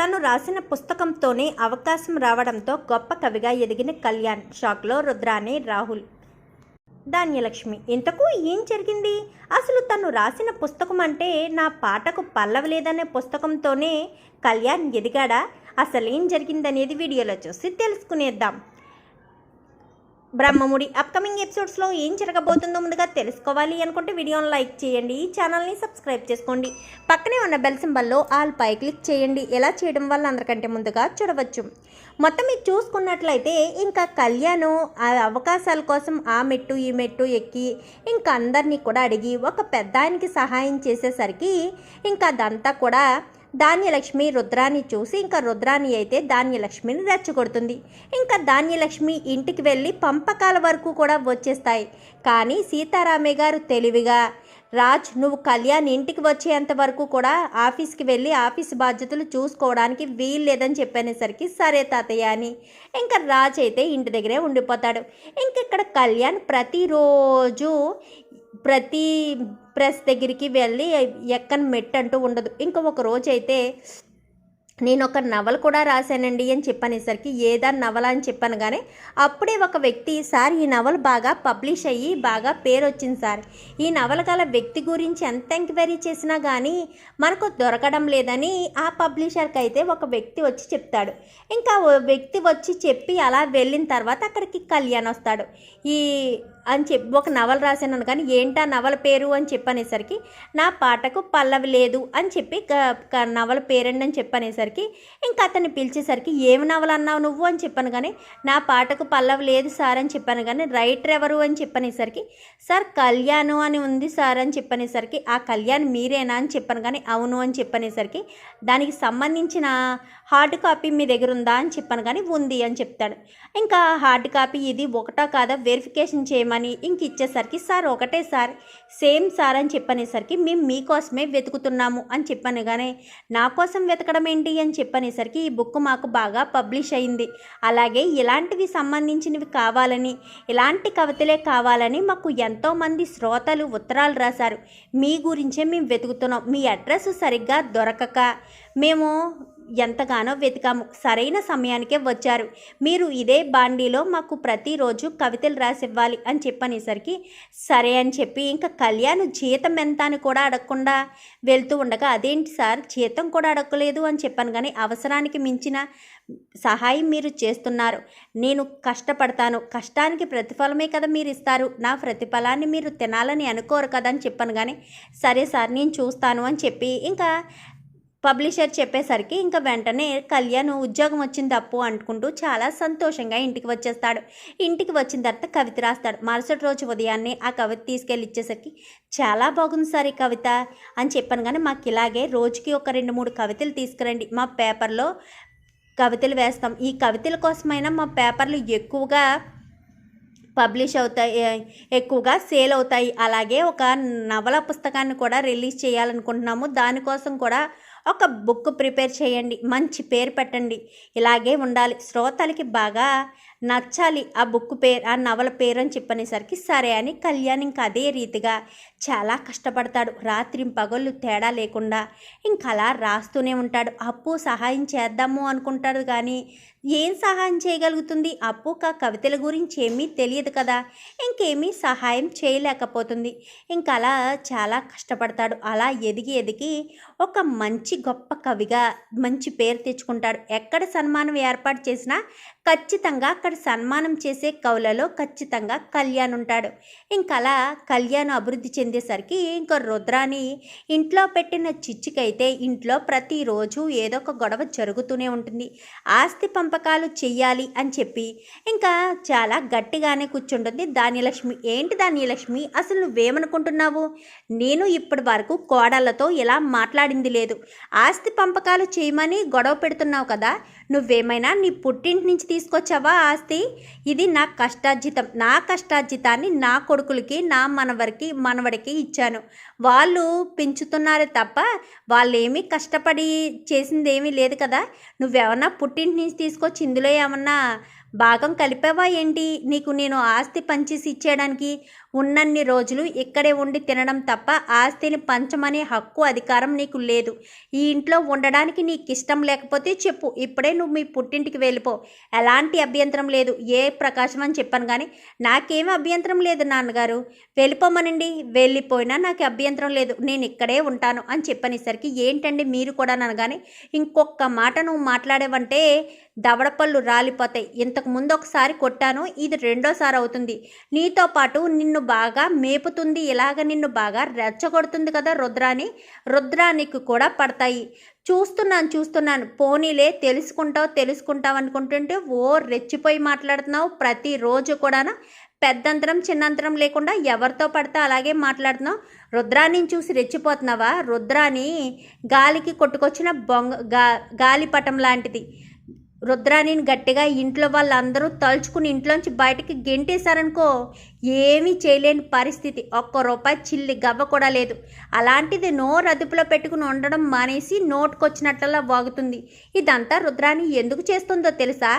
తను రాసిన పుస్తకంతోనే అవకాశం రావడంతో గొప్ప కవిగా ఎదిగిన కళ్యాణ్ షాక్లో రుద్రాని రాహుల్. ధాన్యలక్ష్మి ఇంతకు ఏం జరిగింది? అసలు తను రాసిన పుస్తకం అంటే నా పాటకు పల్లవలేదనే పుస్తకంతోనే కళ్యాణ్ ఎదిగాడా? అసలేం జరిగిందనేది వీడియోలో చూసి తెలుసుకునేద్దాం. బ్రహ్మముడి అప్కమింగ్ ఎపిసోడ్స్లో ఏం జరగబోతుందో ముందుగా తెలుసుకోవాలి అనుకుంటే వీడియోని లైక్ చేయండి ఈ ఛానల్ని సబ్స్క్రైబ్ చేసుకోండి. పక్కనే ఉన్న బెల్ సింబల్లో ఆల్ పై క్లిక్ చేయండి. ఎలా చేయడం వల్ల అందరికంటే ముందుగా చూడవచ్చు. మొత్తం మీరు చూసుకున్నట్లయితే ఇంకా కళ్యాణ్ ఆ అవకాశాల కోసం ఆ మెట్టు ఈ మెట్టు ఎక్కి ఇంకా అందరినీ కూడా అడిగి ఒక పెద్ద ఆయనకి సహాయం చేసేసరికి ఇంకా అదంతా కూడా ధాన్యలక్ష్మి రుద్రాన్ని చూసి ఇంకా రుద్రాన్ని అయితే ధాన్యలక్ష్మిని రెచ్చగొడుతుంది. ఇంకా ధాన్యలక్ష్మి ఇంటికి వెళ్ళి పంపకాల వరకు కూడా వచ్చేస్తాయి. కానీ సీతారామయ్య గారు తెలివిగా రాజ్ నువ్వు కళ్యాణ్ ఇంటికి వచ్చేంత వరకు కూడా ఆఫీస్కి వెళ్ళి ఆఫీస్ బాధ్యతలు చూసుకోవడానికి వీలు లేదని చెప్పనేసరికి సరే తాతయ్య అని. ఇంకా రాజ్ అయితే ఇంటి దగ్గరే ఉండిపోతాడు. ఇంక ఇక్కడ కళ్యాణ్ ప్రతిరోజు ప్రతి ప్రెస్ దగ్గరికి వెళ్ళి ఎక్కని మెట్ అంటూ ఉండదు. ఇంకా ఒక రోజు అయితే నేను ఒక నవల కూడా రాశానండి అని చెప్పనేసరికి ఏదా నవల అని చెప్పాను కానీ అప్పుడే ఒక వ్యక్తి సార్ ఈ నవల బాగా పబ్లిష్ అయ్యి బాగా పేరు వచ్చింది సార్. ఈ నవల గల వ్యక్తి గురించి ఎంత ఎంక్వైరీ చేసినా కానీ మనకు దొరకడం లేదని ఆ పబ్లిషర్కి అయితే ఒక వ్యక్తి వచ్చి చెప్తాడు. ఇంకా వ్యక్తి వచ్చి చెప్పి అలా వెళ్ళిన తర్వాత అక్కడికి కళ్యాణ్ వస్తాడు. ఈ అని చెప్పి ఒక నవల రాశాను కానీ ఏంటా నవల పేరు అని చెప్పనేసరికి నా పాటకు పల్లవి లేదు అని చెప్పి నవల పేరండి అని చెప్పనేసరికి ఇంకా అతన్ని పిలిచేసరికి ఏమి నవల అన్నావు నువ్వు అని చెప్పాను కానీ నా పాటకు పల్లవి లేదు సార్ అని చెప్పాను కానీ రైటర్ ఎవరు అని చెప్పనేసరికి సార్ కళ్యాణ్ అని ఉంది సార్ అని చెప్పనేసరికి ఆ కళ్యాణ్ మీరేనా అని చెప్పాను కానీ అవును అని చెప్పనేసరికి దానికి సంబంధించిన హార్డ్ కాపీ మీ దగ్గర ఉందా అని చెప్పాను కానీ ఉంది అని చెప్తాడు. ఇంకా హార్డ్ కాపీ ఇది ఒకటో కాదా వెరిఫికేషన్ చేయమని ఇంక ఇచ్చేసరికి సార్ ఒకటే సార్. సేమ్ సార్ అని చెప్పనేసరికి మేము మీకోసమే వెతుకుతున్నాము అని చెప్పాను కానీ నా కోసం వెతకడం ఏంటి? అని చెప్పనేసరికి ఈ బుక్ మాకు బాగా పబ్లిష్ అయింది. అలాగే ఇలాంటివి సంబంధించినవి కావాలని ఇలాంటి కవితలే కావాలని మాకు ఎంతోమంది శ్రోతలు ఉత్తరాలు రాశారు. మీ గురించే మేము వెతుకుతున్నాం. మీ అడ్రస్ సరిగ్గా దొరకక మేము ఎంతగానో వెతికాము. సరైన సమయానికే వచ్చారు. మీరు ఇదే బాండీలో మాకు ప్రతిరోజు కవితలు రాసివ్వాలి అని చెప్పనేసరికి సరే అని చెప్పి ఇంకా కళ్యాణ్ జీతం ఎంత అని కూడా అడగకుండా వెళ్తూ ఉండగా అదేంటి సార్ జీతం కూడా అడగలేదు అని చెప్పాను. కానీ అవసరానికి మించిన సహాయం మీరు చేస్తున్నారు. నేను కష్టపడతాను. కష్టానికి ప్రతిఫలమే కదా మీరు ఇస్తారు. నా ప్రతిఫలాన్ని మీరు తినాలని అనుకోరు కదా అని చెప్పాను. కానీ సరే సార్ నేను చూస్తాను అని చెప్పి ఇంకా పబ్లిషర్ చెప్పేసరికి ఇంకా వెంటనే కళ్యాణ్ ఉద్యోగం వచ్చింది అప్పు అనుకుంటూ చాలా సంతోషంగా ఇంటికి వచ్చేస్తాడు. ఇంటికి వచ్చిన తర్వాత కవిత రాస్తాడు. మరుసటి రోజు ఉదయాన్నే ఆ కవిత తీసుకెళ్ళి ఇచ్చేసరికి చాలా బాగుంది సార్ ఈ కవిత అని చెప్పాను కానీ మాకు ఇలాగే రోజుకి ఒక రెండు మూడు కవితలు తీసుకురండి. మా పేపర్లో కవితలు వేస్తాం. ఈ కవితల కోసమైనా మా పేపర్లు ఎక్కువగా పబ్లిష్ అవుతాయి ఎక్కువగా సేల్ అవుతాయి. అలాగే ఒక నవల పుస్తకాన్ని కూడా రిలీజ్ చేయాలనుకుంటున్నాము. దానికోసం కూడా ఒక బుక్ ప్రిపేర్ చేయండి మంచి పేరు పెట్టండి. ఇలాగే ఉండాలి. శ్రోతలకి బాగా నచ్చాలి ఆ బుక్ పేరు ఆ నవల పేరు అని చెప్పనేసరికి సరే అని కళ్యాణ్ ఇంకా అదే రీతిగా చాలా కష్టపడతాడు. రాత్రి పగళ్ళు తేడా లేకుండా ఇంకా అలా రాస్తూనే ఉంటాడు. అప్పు సహాయం చేద్దాము అనుకుంటాడు కానీ ఏం సహాయం చేయగలుగుతుంది? అప్పు కవితల గురించి ఏమీ తెలియదు కదా. ఇంకేమీ సహాయం చేయలేకపోతుంది. ఇంకా అలా చాలా కష్టపడతాడు. అలా ఎదిగి ఎదిగి ఒక మంచి గొప్ప కవిగా మంచి పేరు తెచ్చుకుంటాడు. ఎక్కడ సన్మానం ఏర్పాటు చేసినా ఖచ్చితంగా అక్కడ సన్మానం చేసే కవులలో ఖచ్చితంగా కళ్యాణ్ ఉంటాడు. ఇంకా అలా కళ్యాణ్ అభివృద్ధి చెందేసరికి ఇంకా రుద్రాని ఇంట్లో పెట్టిన చిచ్చుకైతే ఇంట్లో ప్రతిరోజు ఏదో ఒక గొడవ జరుగుతూనే ఉంటుంది. ఆస్తి పంపకాలు చెయ్యాలి అని చెప్పి ఇంకా చాలా గట్టిగానే కూర్చుంటుంది ధాన్యలక్ష్మి. ఏంటి ధాన్యలక్ష్మి? అసలు నువ్వేమనుకుంటున్నావు? నేను ఇప్పటి వరకు కోడళ్ళతో ఇలా మాట్లాడింది లేదు. ఆస్తి పంపకాలు చేయమని గొడవ పెడుతున్నావు కదా. నువ్వేమైనా నీ పుట్టింటి నుంచి తీసుకొచ్చావా ఆస్తి? ఇది నా కష్టార్జితం. నా కష్టార్జితాన్ని నా కొడుకులకి నా మనవరికి మనవడికి ఇచ్చాను. వాళ్ళు పెంచుతున్నారే తప్ప వాళ్ళు ఏమీ కష్టపడి చేసింది ఏమీ లేదు కదా. నువ్వేమన్నా పుట్టింటి నుంచి తీసుకొచ్చి ఇందులో ఏమన్నా భాగం కలిపావా ఏంటి? నీకు నేను ఆస్తి పంచేసి ఇచ్చేయడానికి ఉన్నన్ని రోజులు ఇక్కడే ఉండి తినడం తప్ప ఆస్తిని పంచమనే హక్కు అధికారం నీకు లేదు. ఈ ఇంట్లో ఉండడానికి నీకు ఇష్టం లేకపోతే చెప్పు. ఇప్పుడే నువ్వు మీ పుట్టింటికి వెళ్ళిపో. ఎలాంటి అభ్యంతరం లేదు. ఏ ప్రకాశం అని చెప్పాను కానీ నాకేం అభ్యంతరం లేదు నాన్నగారు. వెళ్ళిపోమనండి. వెళ్ళిపోయినా నాకు అభ్యంతరం లేదు. నేను ఇక్కడే ఉంటాను అని చెప్పనేసరికి ఏంటండి మీరు కూడా అనగానే ఇంకొక మాట నువ్వు మాట్లాడేవంటే దవడపళ్ళు రాలిపోతాయి. ఇంత ఇంతకు ముందు ఒకసారి కొట్టాను ఇది రెండోసారి అవుతుంది. నీతో పాటు నిన్ను బాగా మేపుతుంది ఇలాగ నిన్ను బాగా రెచ్చగొడుతుంది కదా రుద్రాని. రుద్రానికి కూడా పడతాయి. చూస్తున్నాను చూస్తున్నాను. పోనీలే తెలుసుకుంటావు తెలుసుకుంటావు అనుకుంటుంటే ఓ రెచ్చిపోయి మాట్లాడుతున్నావు. ప్రతిరోజు కూడాను పెద్దంతరం చిన్నంతరం లేకుండా ఎవరితో పడితే అలాగే మాట్లాడుతున్నావు. రుద్రాన్ని చూసి రెచ్చిపోతున్నావా? రుద్రాని గాలికి కొట్టుకొచ్చిన బొంగ గా గాలిపటం లాంటిది. రుద్రాని గట్టిగా ఇంట్లో వాళ్ళందరూ తలుచుకుని ఇంట్లోంచి బయటికి గెంటేశారనుకో ఏమీ చేయలేని పరిస్థితి. ఒక్క రూపాయి చిల్లి గవ్వ కూడా లేదు. అలాంటిది నోరు అదుపులో పెట్టుకుని ఉండడం మానేసి నోటుకొచ్చినట్లలా వాగుతుంది. ఇదంతా రుద్రాని ఎందుకు చేస్తుందో తెలుసా?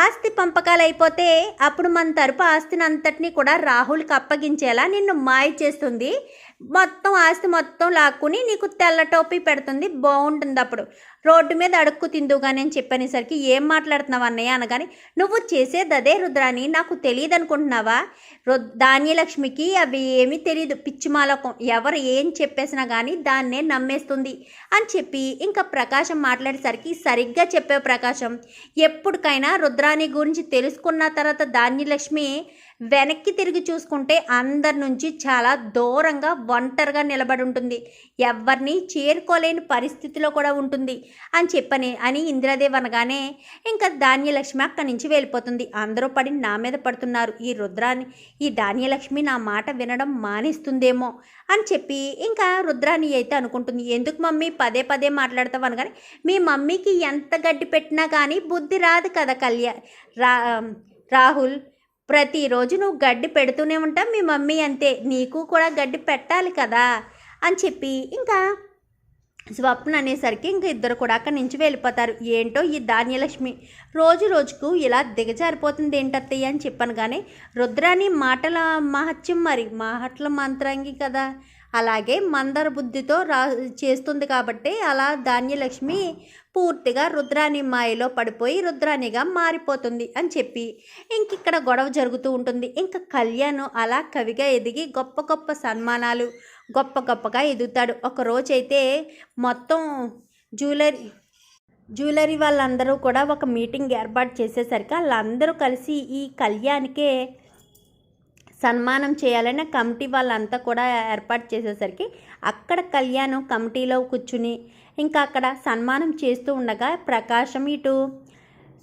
ఆస్తి పంపకాలు అయిపోతే అప్పుడు మన తరపు ఆస్తిని అంతటినీ కూడా రాహుల్కి అప్పగించేలా నిన్ను మాయ చేస్తుంది. మొత్తం ఆస్తి మొత్తం లాక్కుని నీకు తెల్ల టోపీ పెడుతుంది బాగుంటుంది అప్పుడు. రోడ్డు మీద అడుక్కు తిందుగానే అని చెప్పనేసరికి ఏం మాట్లాడుతున్నావు అన్నయ్య అనగాని నువ్వు చేసేది అదే రుద్రాని నాకు తెలియదు అనుకుంటున్నావా? రు ధాన్యలక్ష్మికి అవి ఏమీ తెలియదు పిచ్చిమాలకం ఎవరు ఏం చెప్పేసినా కానీ దాన్నే నమ్మేస్తుంది అని చెప్పి ఇంకా ప్రకాశం మాట్లాడేసరికి సరిగ్గా చెప్పే ప్రకాశం. ఎప్పటికైనా రుద్రాని గురించి తెలుసుకున్న తర్వాత ధాన్యలక్ష్మి వెనక్కి తిరిగి చూసుకుంటే అందరి నుంచి చాలా దూరంగా ఒంటరిగా నిలబడి ఉంటుంది. ఎవరిని చేరుకోలేని పరిస్థితిలో కూడా ఉంటుంది అని చెప్పని అని ఇందిరాదేవి అనగానే ఇంకా ధాన్యలక్ష్మి అక్కడి నుంచి వెళ్ళిపోతుంది. అందరూ పడి నా మీద పడుతున్నారు. ఈ రుద్రాన్ని ఈ ధాన్యలక్ష్మి నా మాట వినడం మానేస్తుందేమో అని చెప్పి ఇంకా రుద్రాని అయితే అనుకుంటుంది. ఎందుకు మమ్మీ పదే పదే మాట్లాడతావు అనగానే మీ మమ్మీకి ఎంత గడ్డి పెట్టినా కానీ బుద్ధి రాదు కదా కళ్యాణ్ రా రాహుల్. ప్రతిరోజు నువ్వు గడ్డి పెడుతూనే ఉంటాం మీ మమ్మీ అంతే. నీకు కూడా గడ్డి పెట్టాలి కదా అని చెప్పి ఇంకా స్వప్న అనేసరికి ఇంక ఇద్దరు కూడా అక్కడి నుంచి వెళ్ళిపోతారు. ఏంటో ఈ ధాన్యలక్ష్మి రోజు రోజుకు ఇలా దిగజారిపోతుంది ఏంటత్తయ్య అని చెప్పాను కానీ రుద్రాని మాటల మహత్యం మరి మాటల మంత్రాంగి కదా. అలాగే మందర బుద్ధితో రా చేస్తుంది కాబట్టి అలా ధాన్యలక్ష్మి పూర్తిగా రుద్రాని మాయలో పడిపోయి రుద్రానిగా మారిపోతుంది అని చెప్పి ఇంక ఇక్కడ గొడవ జరుగుతూ ఉంటుంది. ఇంకా కళ్యాణ్ అలా కవిగా ఎదిగి గొప్ప గొప్ప సన్మానాలు గొప్ప గొప్పగా ఎదుగుతాడు. ఒకరోజైతే మొత్తం జ్యువెలరీ జ్యువెలరీ వాళ్ళందరూ కూడా ఒక మీటింగ్ ఏర్పాటు చేసేసరికి వాళ్ళందరూ కలిసి ఈ కళ్యాణ్కే సన్మానం చేయాలని కమిటీ వాళ్ళంతా కూడా ఏర్పాటు చేసేసరికి అక్కడ కళ్యాణం కమిటీలో కూర్చుని ఇంకా అక్కడ సన్మానం చేస్తూ ఉండగా ప్రకాశం ఇటు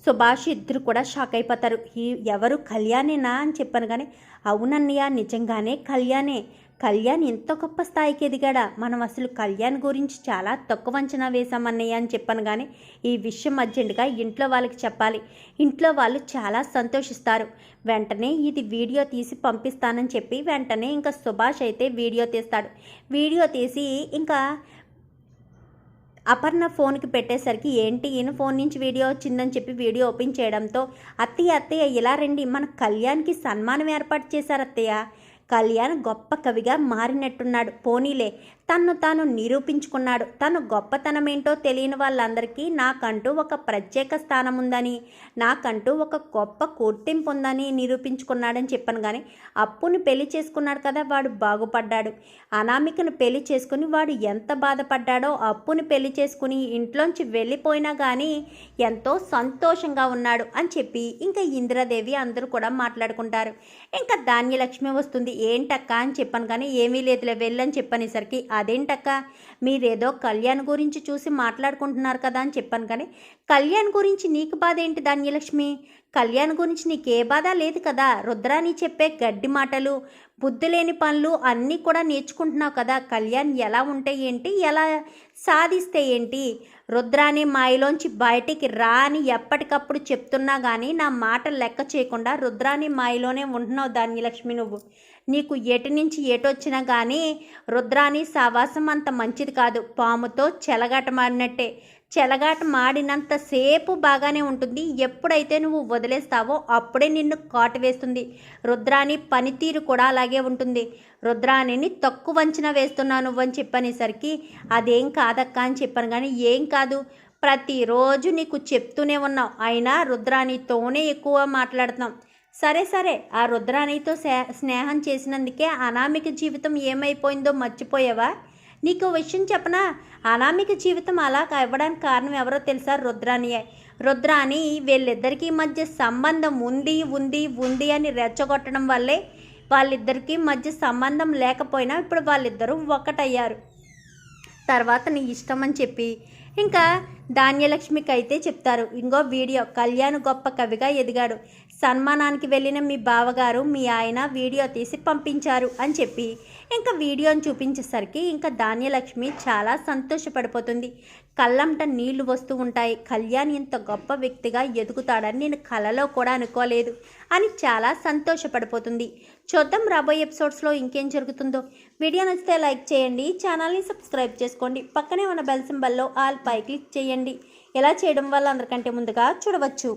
సుభాష్ ఇద్దరు కూడా షాక్ అయిపోతారు. ఈ ఎవరు కళ్యాణేనా? అని చెప్పాను కానీ అవునన్నయ్య నిజంగానే కళ్యాణే. కళ్యాణ్ ఎంత గొప్ప స్థాయికి ఎదిగాడా? మనం అసలు కళ్యాణ్ గురించి చాలా తక్కువ అంచనా వేశామన్నయ్య అని చెప్పాను కానీ ఈ విషయం అర్జెంటుగా ఇంట్లో వాళ్ళకి చెప్పాలి. ఇంట్లో వాళ్ళు చాలా సంతోషిస్తారు. వెంటనే ఇది వీడియో తీసి పంపిస్తానని చెప్పి వెంటనే ఇంకా సుభాష్ అయితే వీడియో తీస్తాడు. వీడియో తీసి ఇంకా అపర్ణ ఫోన్కి పెట్టేసరికి ఏంటి ఈయన ఫోన్ నుంచి వీడియో వచ్చిందని చెప్పి వీడియో ఓపెన్ చేయడంతో అత్తయ్య అత్తయ్య ఇలా రండి. మన కళ్యాణ్కి సన్మానం ఏర్పాటు చేశారు అత్తయ్య కళ్యాణ్ గొప్ప కవిగా మారినట్టున్నాడు. పోనీలే తన్ను తాను నిరూపించుకున్నాడు. తను గొప్పతనం ఏంటో తెలియని వాళ్ళందరికీ నాకంటూ ఒక ప్రత్యేక స్థానం ఉందని నాకంటూ ఒక గొప్ప గుర్తింపు ఉందని నిరూపించుకున్నాడని చెప్పాను కానీ అప్పుని పెళ్ళి చేసుకున్నాడు కదా వాడు బాగుపడ్డాడు. అనామికను పెళ్ళి చేసుకుని వాడు ఎంత బాధపడ్డాడో అప్పుని పెళ్ళి చేసుకుని ఇంట్లోంచి వెళ్ళిపోయినా కానీ ఎంతో సంతోషంగా ఉన్నాడు అని చెప్పి ఇంకా ఇందిరాదేవి అందరూ కూడా మాట్లాడుకుంటారు. ఇంకా ధాన్యలక్ష్మి వస్తుంది. ఏంటక్క అని చెప్పాను కానీ ఏమీ లేదులే వెళ్ళని చెప్పనేసరికి అదేంటక్క? మీరేదో కళ్యాణ్ గురించి చూసి మాట్లాడుకుంటున్నారు కదా అని చెప్పాను కానీ కళ్యాణ్ గురించి నీకు బాధ ఏంటి ధాన్యలక్ష్మి? కళ్యాణ్ గురించి నీకే బాధ లేదు కదా? రుద్రాని చెప్పే గడ్డి మాటలు బుద్ధి లేని పనులు అన్నీ కూడా నేర్చుకుంటున్నావు కదా. కళ్యాణ్ ఎలా ఉంటే ఏంటి? ఎలా సాధిస్తే ఏంటి? రుద్రాని మాయలోంచి బయటికి రా అని ఎప్పటికప్పుడు చెప్తున్నా కానీ నా మాట లెక్క చేయకుండా రుద్రాని మాయలోనే ఉంటున్నావు ధాన్యలక్ష్మి నువ్వు. నీకు ఎటు నుంచి ఎటొచ్చినా కానీ రుద్రాని సావాసం అంత మంచిది కాదు. పాముతో చెలగాట మాడినట్టే చెలగాట మాడినంతసేపు బాగానే ఉంటుంది. ఎప్పుడైతే నువ్వు వదిలేస్తావో అప్పుడే నిన్ను కాటు వేస్తుంది. రుద్రాని పనితీరు కూడా అలాగే ఉంటుంది. రుద్రాణిని తక్కువ అంచనా వేస్తున్నాను నువ్వని అని చెప్పనేసరికి అదేం కాదక్క అని చెప్పాను. కానీ ఏం కాదు. ప్రతిరోజు నీకు చెప్తూనే ఉన్నావు. అయినా రుద్రాణితోనే ఎక్కువ మాట్లాడుతున్నాం. సరే సరే. ఆ రుద్రాణితో స్నేహం చేసినందుకే అనామిక జీవితం ఏమైపోయిందో మర్చిపోయావా? నీకు విషయం చెప్పనా? అనామిక జీవితం అలా ఇవ్వడానికి కారణం ఎవరో తెలుసా? రుద్రానియే రుద్రాని వీళ్ళిద్దరికీ మధ్య సంబంధం ఉంది ఉంది ఉంది అని రెచ్చగొట్టడం వల్లే వాళ్ళిద్దరికీ మధ్య సంబంధం లేకపోయినా ఇప్పుడు వాళ్ళిద్దరూ ఒక్కటయ్యారు తర్వాత నీ ఇష్టం అని చెప్పి ఇంకా ధాన్యలక్ష్మికి అయితే చెప్తారు ఇంకో వీడియో కళ్యాణ్ గొప్ప కవిగా ఎదిగాడు. సన్మానానికి వెళ్ళిన మీ బావగారు మీ ఆయన వీడియో తీసి పంపించారు అని చెప్పి ఇంకా వీడియోని చూపించేసరికి ఇంకా ధాన్యలక్ష్మి చాలా సంతోషపడిపోతుంది. కళ్ళంట నీళ్ళు వస్తూ ఉంటాయి. కళ్యాణ్ ఇంత గొప్ప వ్యక్తిగా ఎదుగుతాడని నేను కలలో కూడా అనుకోలేదు అని చాలా సంతోషపడిపోతుంది. చూద్దాం రాబోయే ఎపిసోడ్స్లో ఇంకేం జరుగుతుందో. వీడియో నచ్చితే లైక్ చేయండి ఛానల్ని సబ్స్క్రైబ్ చేసుకోండి. పక్కనే ఉన్న బెల్ సింబల్లో ఆల్ పై క్లిక్ చేయండి. ఇలా చేయడం వల్ల అందరికంటే ముందుగా చూడవచ్చు.